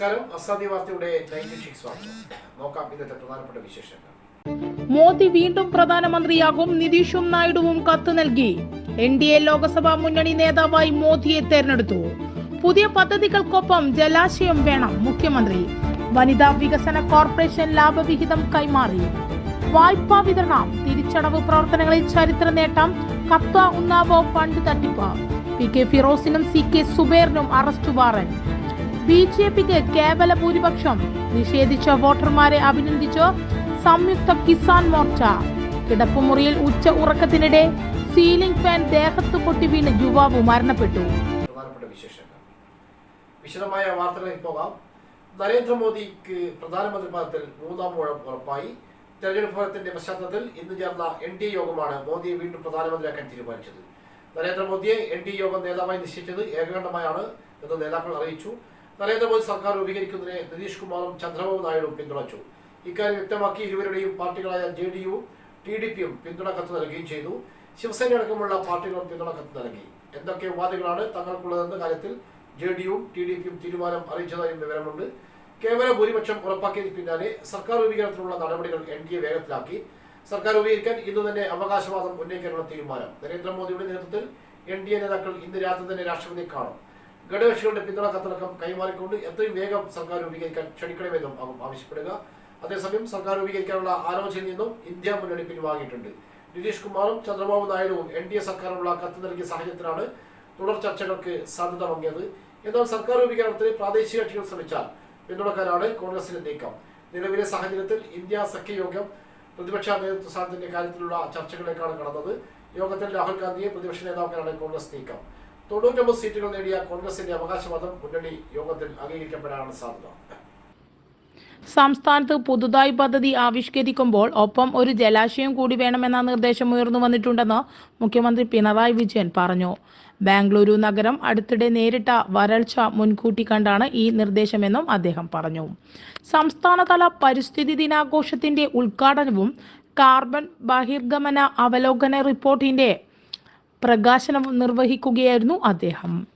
നമസ്കാരം. സ്വാഗതം. നോക്കാം ഇന്നത്തെ പ്രധാനപ്പെട്ട വിശേഷങ്ങൾ. മോദി വീണ്ടും പ്രധാനമന്ത്രിയാകും നിതീഷും നായിഡുവും കത്ത് നൽകി. എൻ ഡി എ ലോക്സഭാ മുന്നണി നേതാവായി മോദിയെ തെരഞ്ഞെടുത്തു. പുതിയ പദ്ധതികൾക്കൊപ്പം ജലാശയം വേണം മുഖ്യമന്ത്രി. വനിതാ വികസന കോർപ്പറേഷൻ ലാഭവിഹിതം കൈമാറി. വായ്പാ വിതരണം തിരിച്ചടവ് പ്രവർത്തനങ്ങളിൽ ചരിത്ര നേട്ടം കത്ത ഉന്നാവോ ഫണ്ട് തട്ടിപ്പ്. പി കെ ഫിറോസിനും സി കെ സുബേറിനും അറസ്റ്റ് വാറന്റ്. ബി ജെ പിക്ക് കേവല ഭൂരിപക്ഷം. നിഷേധിച്ച വോട്ടർമാരെ അഭിനന്ദിച്ച് സംയുക്ത കിസാൻ മോർച്ച. കിടപ്പുമുറിയിൽ ഉച്ച ഉറക്കത്തിനിടെ സീലിംഗ് ഫാൻ ദേഹത്ത് പൊട്ടി വീണ് യുവാവ് മരണപ്പെട്ടു. വിശദമായ വാർത്തകളിൽ പോകാം. നരേന്ദ്രമോദിക്ക് പ്രധാനമന്ത്രി പദത്തിൽ മൂന്നാം ഊഴം ഉറപ്പായി. തെരഞ്ഞെടുപ്പ് ഫലത്തിന്റെ പശ്ചാത്തലത്തിൽ ഇന്ന് ചേർന്ന എൻ ഡി എ യോഗമാണ് മോദിയെ വീണ്ടും പ്രധാനമന്ത്രിയാക്കാൻ തീരുമാനിച്ചത്. നരേന്ദ്രമോദിയെ എൻ ഡി യോഗം നേതാവായി നിശ്ചയിച്ചത് ഏകകണ്ഠമായാണ് എന്ന് നേതാക്കൾ അറിയിച്ചു. നരേന്ദ്രമോദി സർക്കാർ രൂപീകരിക്കുന്നതിനെ നിതീഷ് കുമാറും ചന്ദ്രബാബു നായിഡുവും പിന്തുണച്ചു. ഇക്കാര്യം വ്യക്തമാക്കി ഇരുവരുടെയും പാർട്ടികളായ J D U T D പിയും പിന്തുണ കത്ത് നൽകുകയും ചെയ്തു. ശിവസേന അടക്കമുള്ള പാർട്ടികളും പിന്തുണ കത്ത് നൽകി. എന്തൊക്കെ ഉപാധികളാണ് തങ്ങൾക്കുള്ളതെന്ന കാര്യത്തിൽ ജെ ഡി യുവും ടി ഡി പിയും തീരുമാനം അറിയിച്ചതായും വിവരമുണ്ട്. കേവല ഭൂരിപക്ഷം ഉറപ്പാക്കിയതിന് പിന്നാലെ സർക്കാർ രൂപീകരണത്തിനുള്ള നടപടികൾ എൻ ഡി എ വേഗത്തിലാക്കി. സർക്കാർ രൂപീകരിക്കാൻ ഇന്ന് തന്നെ അവകാശവാദം ഉന്നയിക്കാനുള്ള തീരുമാനം. നരേന്ദ്രമോദിയുടെ നേതൃത്വത്തിൽ എൻ ഡി എ നേതാക്കൾ ഇന്ന് രാത്രി തന്നെ രാഷ്ട്രപതിയെ കാണും. ഘടകകക്ഷികളുടെ പിന്തുണ കത്തടക്കം കൈമാറിക്കൊണ്ട് എത്രയും വേഗം സർക്കാർ രൂപീകരിക്കാൻ ക്ഷണിക്കണമെന്നും ആകും ആവശ്യപ്പെടുക. അതേസമയം സർക്കാർ രൂപീകരിക്കാനുള്ള ആലോചനയിൽ നിന്നും ഇന്ത്യ മുന്നണി പിൻവാങ്ങിയിട്ടുണ്ട്. നിതീഷ് കുമാറും ചന്ദ്രബാബു നായിഡുവും എൻ ഡി എ സർക്കാരിനുള്ള കത്ത് നൽകിയ സാഹചര്യത്തിലാണ് തുടർ ചർച്ചകൾക്ക് സാധ്യത മങ്ങിയത്. എന്നാൽ സർക്കാർ രൂപീകരണത്തിന് പ്രാദേശിക കക്ഷികൾ ശ്രമിച്ചാൽ പിന്തുണക്കാനാണ് കോൺഗ്രസിന്റെ നീക്കം. നിലവിലെ സാഹചര്യത്തിൽ ഇന്ത്യ സഖ്യയോഗം പ്രതിപക്ഷ നേതൃത്വ സ്ഥാനത്തിന്റെ കാര്യത്തിലുള്ള ചർച്ചകളിലേക്കാണ് കടന്നത്. യോഗത്തിൽ രാഹുൽ ഗാന്ധിയെ പ്രതിപക്ഷ നേതാക്കളാണ് കോൺഗ്രസ് നീക്കം. തൊണ്ണൂറ്റൊമ്പത് സീറ്റുകൾ നേടിയ കോൺഗ്രസിന്റെ അവകാശവാദം മുന്നണി യോഗത്തിൽ അംഗീകരിക്കപ്പെടാനാണ് സാധ്യത. സംസ്ഥാനത്ത് പുതുതായി പദ്ധതി ആവിഷ്കരിക്കുമ്പോൾ ഒപ്പം ഒരു ജലാശയം കൂടി വേണമെന്ന നിർദ്ദേശം ഉയർന്നു വന്നിട്ടുണ്ടെന്ന് മുഖ്യമന്ത്രി പിണറായി വിജയൻ പറഞ്ഞു. ബാംഗ്ലൂരു നഗരം അടുത്തിടെ നേരിട്ട വരൾച്ച മുൻകൂട്ടി കണ്ടാണ് ഈ നിർദ്ദേശമെന്നും അദ്ദേഹം പറഞ്ഞു. സംസ്ഥാനതല പരിസ്ഥിതി ദിനാഘോഷത്തിന്റെ ഉദ്ഘാടനവും കാർബൺ ബഹിർഗമന അവലോകന റിപ്പോർട്ടിന്റെ പ്രകാശനം നിർവഹിക്കുകയായിരുന്നു അദ്ദേഹം.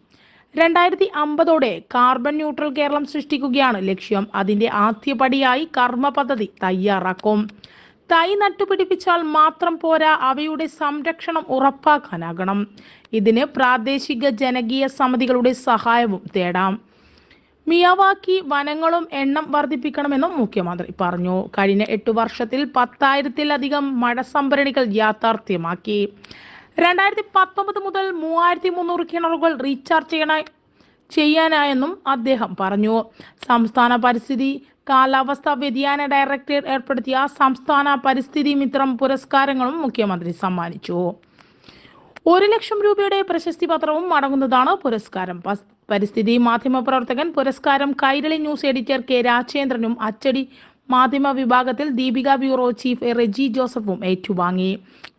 രണ്ടായിരത്തി അമ്പതോടെ കാർബൺ ന്യൂട്രൽ കേരളം സൃഷ്ടിക്കുകയാണ് ലക്ഷ്യം. അതിന്റെ ആദ്യപടിയായി കർമ്മ പദ്ധതി തയ്യാറാക്കും. തൈ നട്ടുപിടിപ്പിച്ചാൽ മാത്രം പോരാ അവയുടെ സംരക്ഷണം ഉറപ്പാക്കാനാകണം. ഇതിന് പ്രാദേശിക ജനകീയ സമിതികളുടെ സഹായവും തേടാം. മിയാവാക്കി വനങ്ങളും എണ്ണം വർദ്ധിപ്പിക്കണമെന്നും മുഖ്യമന്ത്രി പറഞ്ഞു. കഴിഞ്ഞ എട്ടു വർഷത്തിൽ പത്തായിരത്തിലധികം മഴ സംഭരണികൾ യാഥാർത്ഥ്യമാക്കി. രണ്ടായിരത്തി പത്തൊമ്പത് മുതൽ മൂവായിരത്തി മുന്നൂറ് കിണറുകൾ റീചാർജ് ചെയ്യണ ചെയ്യാനായെന്നും അദ്ദേഹം പറഞ്ഞു. സംസ്ഥാന പരിസ്ഥിതി കാലാവസ്ഥാ വ്യതിയാന ഡയറക്ടറേറ്റ് ഏർപ്പെടുത്തിയ സംസ്ഥാന പരിസ്ഥിതി മിത്രം പുരസ്കാരങ്ങളും മുഖ്യമന്ത്രി സമ്മാനിച്ചു. ഒരു ലക്ഷം രൂപയുടെ പ്രശസ്തി പത്രവും അടങ്ങുന്നതാണ് പുരസ്കാരം. പരിസ്ഥിതി മാധ്യമ പ്രവർത്തകൻ പുരസ്കാരം കൈരളി ന്യൂസ് എഡിറ്റർ കെ രാജേന്ദ്രനും അച്ചടി മാധ്യമ വിഭാഗത്തിൽ ദീപിക ബ്യൂറോ ചീഫ് റെജി ജോസഫും ഏറ്റുവാങ്ങി.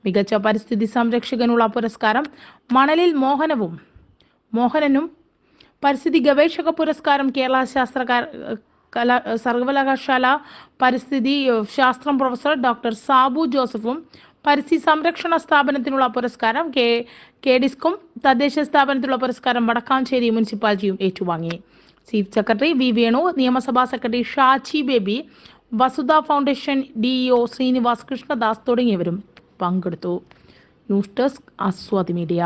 മികച്ച പരിസ്ഥിതി സംരക്ഷകനുള്ള പുരസ്കാരം മണലിൽ മോഹനവും മോഹനനും. പരിസ്ഥിതി ഗവേഷക പുരസ്കാരം കേരള ശാസ്ത്രകാര കല സർവകലാശാല പരിസ്ഥിതി ശാസ്ത്രം പ്രൊഫസർ ഡോക്ടർ സാബു ജോസഫും. പരിസ്ഥിതി സംരക്ഷണ സ്ഥാപനത്തിനുള്ള പുരസ്കാരം കെ കെ ഡിസ്കും. തദ്ദേശ സ്ഥാപനത്തിനുള്ള പുരസ്കാരം വടക്കാഞ്ചേരി മുനിസിപ്പാലിറ്റിയും ഏറ്റുവാങ്ങി. ചീഫ് സെക്രട്ടറി വി വേണു നിയമസഭാ secretary Shachi Baby Vasudha foundation DEO Srinivas Krishnadas തുടങ്ങിയവരും പങ്കെടുത്തു. News desk Azadi media.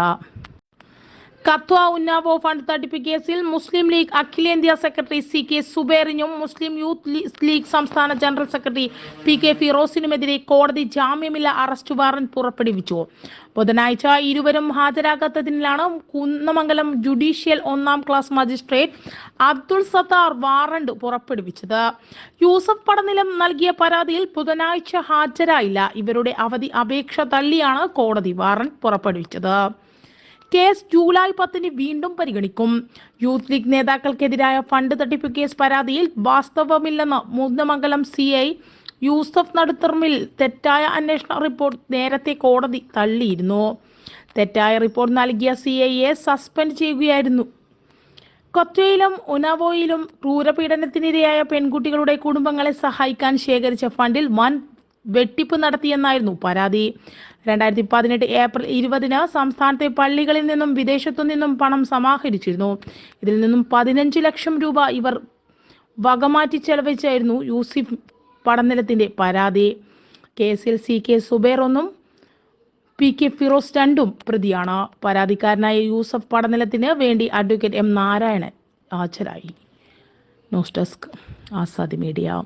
Kathua Unnao fund തട്ടിപ്പ് കേസിൽ മുസ്ലിം ലീഗ് അഖിലേന്ത്യാ സെക്രട്ടറി സി കെ സുബേറിനും മുസ്ലിം യൂത്ത് ലീഗ് സംസ്ഥാന ജനറൽ സെക്രട്ടറി പി കെ ഫിറോസിനുമെതിരെ കോടതി ജാമ്യമില്ല അറസ്റ്റ് വാറന്റ് പുറപ്പെടുവിച്ചു. ബുധനാഴ്ച ഇരുവരും ഹാജരാകാത്തതിനാലാണ് കുന്നമംഗലം ജുഡീഷ്യൽ ഒന്നാം class magistrate Abdul Sattar warrant പുറപ്പെടുവിച്ചത്. യൂസഫ് പടനിലം നൽകിയ പരാതിയിൽ ബുധനാഴ്ച ഹാജരായില്ല. ഇവരുടെ അവധി അപേക്ഷ തള്ളിയാണ് കോടതി വാറന്റ് പുറപ്പെടുവിച്ചത്. കേസ് ജൂലൈ പത്തിന് വീണ്ടും പരിഗണിക്കും. യൂത്ത് ലീഗ് നേതാക്കൾക്കെതിരായ ഫണ്ട് തട്ടിപ്പ് കേസ് പരാതിയിൽ വാസ്തവമില്ലെന്ന് മൂന്നമംഗലം സി ഐ യൂസഫ് നടുത്തർമിൽ തെറ്റായ അന്വേഷണ റിപ്പോർട്ട് നേരത്തെ കോടതി തള്ളിയിരുന്നു. തെറ്റായ റിപ്പോർട്ട് നൽകിയ സി ഐയെ സസ്പെൻഡ് ചെയ്യുകയായിരുന്നു. കൊച്ചയിലും ഉനാവോയിലും ക്രൂരപീഡനത്തിനിരയായ പെൺകുട്ടികളുടെ കുടുംബങ്ങളെ സഹായിക്കാൻ ശേഖരിച്ച ഫണ്ടിൽ വൻ വെട്ടിപ്പ് നടത്തിയെന്നായിരുന്നു പരാതി. രണ്ടായിരത്തി പതിനെട്ട് ഏപ്രിൽ ഇരുപതിന് സംസ്ഥാനത്തെ പള്ളികളിൽ നിന്നും വിദേശത്തു നിന്നും പണം സമാഹരിച്ചിരുന്നു. ഇതിൽ നിന്നും പതിനഞ്ച് ലക്ഷം രൂപ ഇവർ വകമാറ്റി ചെലവഴിച്ചായിരുന്നു യൂസിഫ് പടനിലത്തിന്റെ പരാതി. കേസിൽ സി കെ സുബൈർ ഒന്നും പി കെ ഫിറോസ് രണ്ടും പ്രതിയാണ്. പരാതിക്കാരനായ യൂസഫ് പടനിലത്തിന് വേണ്ടി അഡ്വക്കേറ്റ് എം നാരായണൻ ഹാജരായി. News desk Azadi media.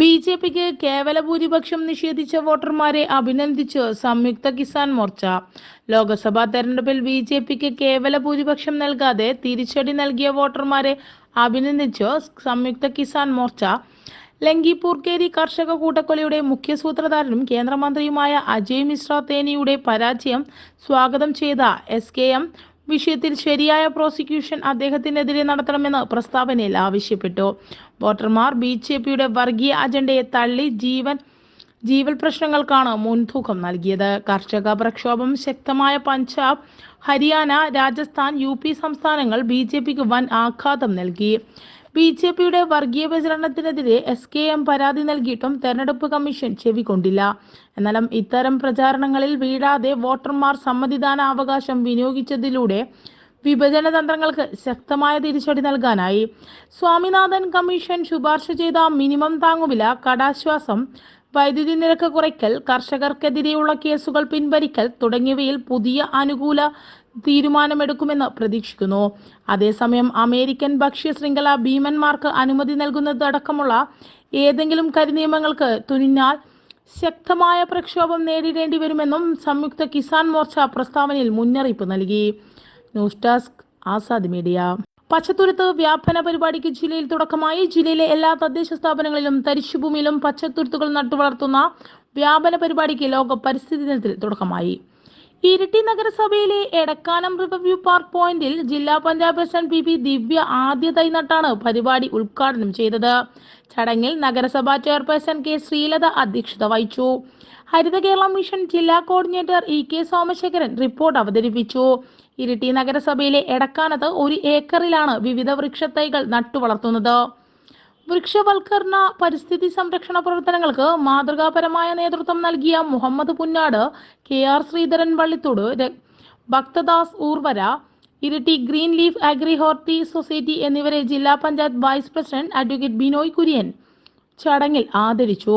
B J പിക്ക് കേവല ഭൂരിപക്ഷം നിഷേധിച്ച വോട്ടർമാരെ അഭിനന്ദിച്ച് സംയുക്ത കിസാൻ മോർച്ച. ലോക്സഭാ തെരഞ്ഞെടുപ്പിൽ ബി ജെ പിക്ക് കേവല ഭൂരിപക്ഷം നൽകാതെ തിരിച്ചടി നൽകിയ വോട്ടർമാരെ അഭിനന്ദിച്ച് സംയുക്ത കിസാൻ മോർച്ച. ലങ്കിപൂർക്കേരി കർഷക കൂട്ടക്കൊലയുടെ മുഖ്യ സൂത്രധാരനും കേന്ദ്രമന്ത്രിയുമായ അജയ് മിശ്ര തേനിയുടെ പരാജയം സ്വാഗതം ചെയ്ത എസ് കെ എം. വിഷയത്തിൽ ശരിയായ പ്രോസിക്യൂഷൻ അദ്ദേഹത്തിനെതിരെ നടത്തണമെന്ന് പ്രസ്താവനയിൽ ആവശ്യപ്പെട്ടു. വോട്ടർമാർ ബി ജെ പിയുടെ വർഗീയ അജണ്ടയെ തള്ളി ജീവൻ ജീവൽ പ്രശ്നങ്ങൾക്കാണ് മുൻതൂക്കം നൽകിയത്. കർഷക പ്രക്ഷോഭം ശക്തമായ പഞ്ചാബ് ഹരിയാന രാജസ്ഥാൻ യു പി സംസ്ഥാനങ്ങൾ ബി ജെ പിക്ക് വൻ ആഘാതം നൽകി. ബി ജെ പിയുടെ വർഗീയ പ്രചരണത്തിനെതിരെ എസ് കെ എം പരാതി നൽകിയിട്ടും തെരഞ്ഞെടുപ്പ് കമ്മീഷൻ ചെവിക്കൊണ്ടില്ല. എന്നാലും ഇത്തരം പ്രചാരണങ്ങളിൽ വീഴാതെ വോട്ടർമാർ സമ്മതിദാനാവകാശം വിനിയോഗിച്ചതിലൂടെ വിഭജന തന്ത്രങ്ങൾക്ക് ശക്തമായ തിരിച്ചടി നൽകാനായി. സ്വാമിനാഥൻ കമ്മീഷൻ ശുപാർശ ചെയ്ത മിനിമം താങ്ങുവില കടാശ്വാസം വൈദ്യുതി നിരക്ക് കുറയ്ക്കൽ കർഷകർക്കെതിരെയുള്ള കേസുകൾ പിൻവലിക്കൽ തുടങ്ങിയവയിൽ പുതിയ അനുകൂല തീരുമാനമെടുക്കുമെന്ന് പ്രതീക്ഷിക്കുന്നു. അതേസമയം അമേരിക്കൻ ഭക്ഷ്യ ശൃംഖല ഭീമന്മാർക്ക് അനുമതി നൽകുന്നതടക്കമുള്ള ഏതെങ്കിലും കരിനിയമങ്ങൾക്ക് തുനിഞ്ഞാൽ ശക്തമായ പ്രക്ഷോഭം നേരിടേണ്ടി വരുമെന്നും സംയുക്ത കിസാൻ മോർച്ച പ്രസ്താവനയിൽ മുന്നറിയിപ്പ് നൽകി. News desk Azad media. പച്ചത്തുരുത്ത് വ്യാപന പരിപാടിക്ക് ജില്ലയിൽ തുടക്കമായി. ജില്ലയിലെ എല്ലാ തദ്ദേശ സ്ഥാപനങ്ങളിലും തരിശുഭൂമിയിലും പച്ചത്തുരുത്തുകൾ നട്ടുവളർത്തുന്ന വ്യാപന പരിപാടിക്ക് ലോക പരിസ്ഥിതി ദിനത്തിൽ തുടക്കമായി. ഇരിട്ടി നഗരസഭയിലെ എടക്കാനം റിവ്യൂ പാർക്ക് പോയിന്റിൽ ജില്ലാ panchayat president P P Divya ആദ്യ തൈ നട്ടാണ് പരിപാടി ഉദ്ഘാടനം ചെയ്തത്. ചടങ്ങിൽ നഗരസഭാ ചെയർപേഴ്സൺ കെ ശ്രീലത അധ്യക്ഷത വഹിച്ചു. ഹരിത കേരള മിഷൻ ജില്ലാ coordinator E K Somasekharan report അവതരിപ്പിച്ചു. ഇരിട്ടി നഗരസഭയിലെ എടക്കാനത്ത് ഒരു ഏക്കറിലാണ് വിവിധ വൃക്ഷത്തൈകൾ നട്ടുവളർത്തുന്നത്. വൃക്ഷവൽക്കരണ പരിസ്ഥിതി സംരക്ഷണ പ്രവർത്തനങ്ങൾക്ക് മാതൃകാപരമായ നേതൃത്വം നൽകിയ Muhammad Punnad K R Sreedharan Vallithode Bhakthadas Urvara Iritty green leaf agri horti society എന്നിവരെ ജില്ലാ panchayat vice president advocate Binoy Kurian ചടങ്ങിൽ ആദരിച്ചു.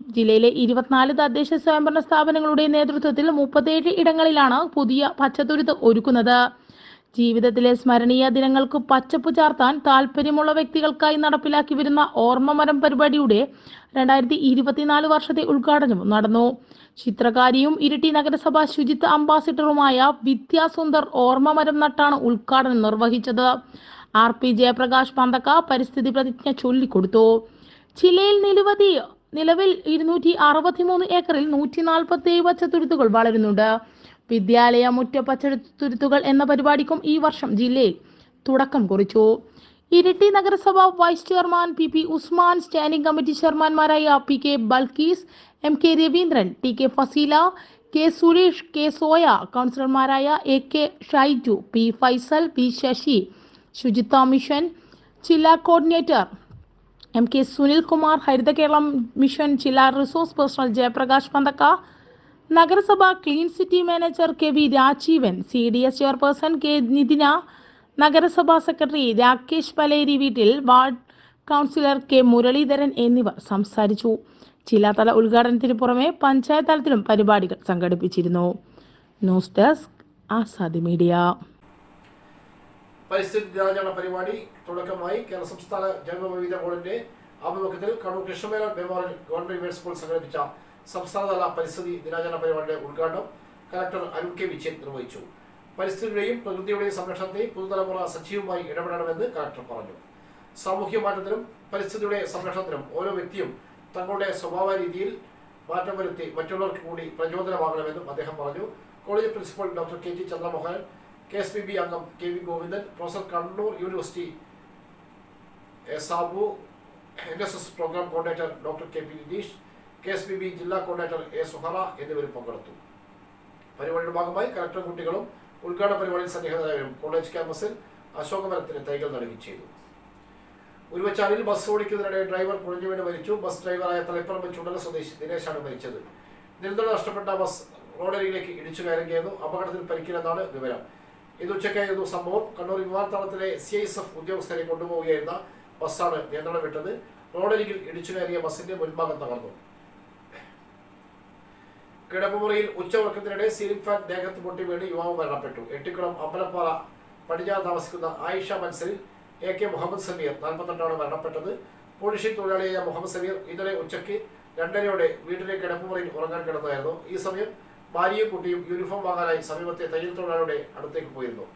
ജില്ലയിലെ ഇരുപത്തിനാല് തദ്ദേശ സ്വയംഭരണ സ്ഥാപനങ്ങളുടെ നേതൃത്വത്തിൽ മുപ്പത്തേഴ് ഇടങ്ങളിലാണ് പുതിയ പച്ചത്തുരുത്ത് ഒരുക്കുന്നത്. ജീവിതത്തിലെ സ്മരണീയ ദിനങ്ങൾക്ക് പച്ചപ്പ് ചാർത്താൻ താല്പര്യമുള്ള വ്യക്തികൾക്കായി നടപ്പിലാക്കി വരുന്ന ഓർമ്മമരം പരിപാടിയുടെ രണ്ടായിരത്തി ഇരുപത്തിനാല് വർഷത്തെ ഉദ്ഘാടനം നടന്നു. ചിത്രകാരിയും ഇരിട്ടി നഗരസഭ ശുചിത്വ അംബാസിഡറുമായ വിദ്യാസുന്ദർ ഓർമ്മമരം നട്ടാണ് ഉദ്ഘാടനം നിർവഹിച്ചത്. ആർ പി ജയപ്രകാശ് പന്തക്ക പരിസ്ഥിതി പ്രതിജ്ഞ ചൊല്ലിക്കൊടുത്തു. ജില്ലയിൽ നിരവധി നിലവിൽ ഇരുന്നൂറ്റി അറുപത്തിമൂന്ന് ഏക്കറിൽ നൂറ്റി നാൽപ്പത്തി ഏഴ് പച്ചത്തുരുത്തുകൾ വളരുന്നുണ്ട്. വിദ്യാലയ മുറ്റ പച്ചത്തുരുത്തുകൾ എന്ന പരിപാടിക്കും ഈ വർഷം ജില്ലയിൽ തുടക്കം കുറിച്ചു. ഇരിട്ടി നഗരസഭ vice chairman P P Usman standing committee ചെയർമാൻമാരായ P K Balkees M K Raveendran T K Faseela K Suresh K Soya കൗൺസിലർമാരായ A K Shaiju P Faisal P Sasi ശുചിത്വ മിഷൻ ജില്ലാ coordinator M K Sunilkumar Haritha Keralam mission ജില്ലാ resource personal Jayaprakash Panthakka നഗരസഭ clean city manager K V Rajeevan C D S chairperson K Nithina നഗരസഭാ secretary Rakesh Paleri വീട്ടിൽ ward councillor K Muraleedharan എന്നിവർ സംസാരിച്ചു. ജില്ലാതല ഉദ്ഘാടനത്തിന് പുറമെ പഞ്ചായത്ത് തലത്തിലും പരിപാടികൾ സംഘടിപ്പിച്ചിരുന്നു. News desk Azadi media. പരിസ്ഥിതി ദിനാചരണ പരിപാടി തുടക്കമായി കേരള സംസ്ഥാന ജൈവവൈവിധ്യ ബോർഡിന്റെ ആഭിമുഖ്യത്തിൽ Kannur Krishna Menon memorial government university school സംഘടിപ്പിച്ച സംസ്ഥാനതല പരിസ്ഥിതി ദിനാചരണ പരിപാടിയുടെ ഉദ്ഘാടനം കലക്ടർ അരുൺ കെ വിജയൻ നിർവഹിച്ചു. പരിസ്ഥിതിയുടെയും പ്രകൃതിയുടെയും സംരക്ഷണത്തെ പുതുതലമുറ സജീവമായി ഇടപെടണമെന്ന് കലക്ടർ പറഞ്ഞു. സാമൂഹ്യ മാറ്റത്തിനും പരിസ്ഥിതിയുടെ സംരക്ഷണത്തിനും ഓരോ വ്യക്തിയും തങ്ങളുടെ സ്വഭാവ രീതിയിൽ മാറ്റം വരുത്തി മറ്റുള്ളവർക്ക് കൂടി പ്രചോദനമാകണമെന്നും അദ്ദേഹം പറഞ്ഞു. College principal doctor K T Chandramohan K S P B അംഗം K V Govindan professor Kannur university എസാബു Sabu N S S program coordinator doctor K P Nitheesh K S P B ജില്ലാ കോർഡിനേറ്റർ എ സുഹറ എന്നിവരും പങ്കെടുത്തു. പരിപാടിയുടെ ഭാഗമായി collector കുട്ടികളും ഉദ്ഘാടന പരിപാടിയിൽ സന്നിഹിതരായവരും college ക്യാമ്പസിൽ അശോകമരത്തിന് തൈകൾ നൽകി ചെയ്തു. ഉരുവച്ചാലിൽ ബസ് ഓടിക്കുന്നതിനിടെ ഡ്രൈവർ കുഴഞ്ഞു വീണ് മരിച്ചു. ബസ് ഡ്രൈവറായ തലപ്പറമ്പ് ചുടല സ്വദേശി ദിനേശാണ് മരിച്ചത്. നിരന്തരം നഷ്ടപ്പെട്ട ബസ് റോഡരികിലേക്ക് ഇടിച്ചു കയറുകയായിരുന്നു. അപകടത്തിൽ പരിക്കില്ലെന്നാണ് വിവരം. ഇത് ഉച്ചയ്ക്കായിരുന്നു സംഭവം. കണ്ണൂർ വിമാനത്താവളത്തിലെ സി ഐ എസ് എഫ് ഉദ്യോഗസ്ഥരെ കൊണ്ടുപോവുകയായിരുന്ന ബസ്സാണ് നിയന്ത്രണം വിട്ടത്. റോഡരികിൽ ഇടിച്ചു കയറിയ ബസിന്റെ മുൻഭാഗം തകർന്നു. കിടപ്പുമുറിയിൽ ഉച്ചവർക്കത്തിനിടെ സീലിംഗ് ഫാൻ ദേഹത്ത് പൊട്ടി വീണ് യുവാവ് മരണപ്പെട്ടു. എട്ടിക്കുളം അമ്പലപ്പാറ പടിഞ്ഞാറ് താമസിക്കുന്ന ആയിഷ മൻസലിൽ എ കെ മുഹമ്മദ് സമീർ നാൽപ്പത്തെട്ടാണ് മരണപ്പെട്ടത്. പോളിഷി തൊഴിലാളിയായ മുഹമ്മദ് സമീർ ഇന്നലെ ഉച്ചയ്ക്ക് രണ്ടരയോടെ വീട്ടിലെ കിടപ്പുമുറിയിൽ ഉറങ്ങാൻ കിടന്നായിരുന്നു. ഈ സമയം ഭാര്യയും കുട്ടിയും യൂണിഫോം വാങ്ങാനായി സമീപത്തെ തയ്യൽ തൊഴിലാളിയുടെ അടുത്തേക്ക് പോയിരുന്നു.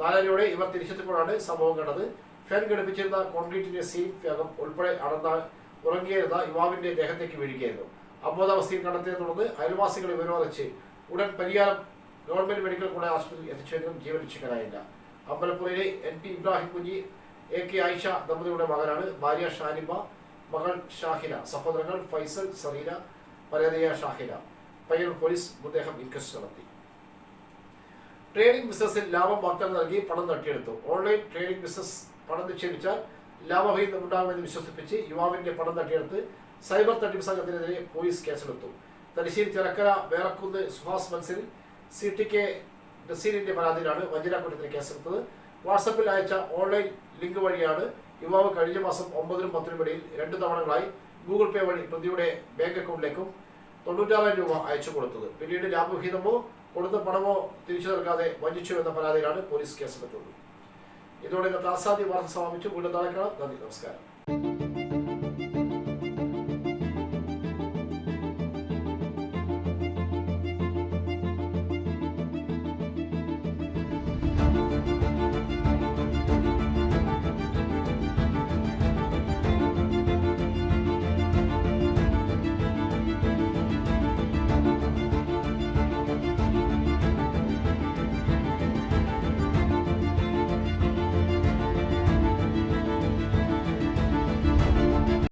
നാലരയോടെ ഇവർ തിരിച്ചെത്തിയപ്പോഴാണ് സംഭവം കണ്ടത്. ഫാൻ ഘടിപ്പിച്ചിരുന്ന കോൺക്രീറ്റിന്റെ സീലിംഗ് ഭാഗം ഉൾപ്പെടെ അടർന്ന ഉറങ്ങിയിരുന്ന യുവാവിന്റെ ദേഹത്തേക്ക് വീഴുകയായിരുന്നു. അബോധാവസ്ഥയിൽ കണ്ടെത്തിയെ തുടർന്ന് അയൽവാസികളെ വിരോധിച്ച് ഉടൻ പരിയാരം ഗവൺമെന്റ് മെഡിക്കൽ കോളേജ് ആശുപത്രിയിൽ എത്തിച്ചെങ്കിലും ജീവൻ രക്ഷിക്കാനായില്ല. അമ്പലപ്പുഴയിലെ എൻ പി ഇബ്രാഹിം കുഞ്ഞി എ കെ ആയിഷ ദമ്പതിയുടെ മകനാണ് ഭാര്യ ഷാനിബ മകൾ ഷാഹിന സഹോദരങ്ങൾ ഫൈസൽ സറീന പരേതയ ഷാഹിന. പയ്യന്നൂർ പോലീസ് മൃതദേഹം ഇൻക്വസ്റ്റ് നടത്തി. ട്രേഡിംഗ് ബിസിനസ്സിൽ ലാഭം വാഗ്ദാനം നൽകി പണം തട്ടിയെടുത്തു. ഓൺലൈൻ ട്രേഡിംഗ് ബിസിനസ് പണം നിക്ഷേപിച്ചാൽ ലാഭവിഹിതം ഉണ്ടാകുമെന്ന് വിശ്വസിപ്പിച്ച് യുവാവിന്റെ പണം തട്ടിയെടുത്ത് സൈബർ തട്ടിപ്പ് സംഘത്തിനെതിരെ പോലീസ് കേസെടുത്തു. Thalassery Chirakkara Verakkunnu Suhas Manzil C T K നസീലിന്റെ പരാതിയിലാണ് വഞ്ചനാക്കുറ്റത്തിന് കേസെടുത്തത്. വാട്സപ്പിൽ അയച്ച ഓൺലൈൻ ലിങ്ക് വഴിയാണ് യുവാവ് കഴിഞ്ഞ മാസം ഒമ്പതിനും പത്തിനും ഇടയിൽ രണ്ട് തവണകളായി ഗൂഗിൾ പേ വഴി പ്രതിയുടെ ബാങ്ക് അക്കൗണ്ടിലേക്കും തൊണ്ണൂറ്റാറായിരം രൂപ അയച്ചു കൊടുത്തത്. പിന്നീട് ലാഭവിഹിതമോ കൊടുത്ത പണമോ തിരിച്ചു നൽകാതെ വഞ്ചിച്ചു എന്ന പരാതിയിലാണ് പോലീസ് കേസെടുത്തത്. ഇതോടെ ആസാദി വാർത്ത സമാപിച്ചു. വീണ്ടും നന്ദി. നമസ്കാരം.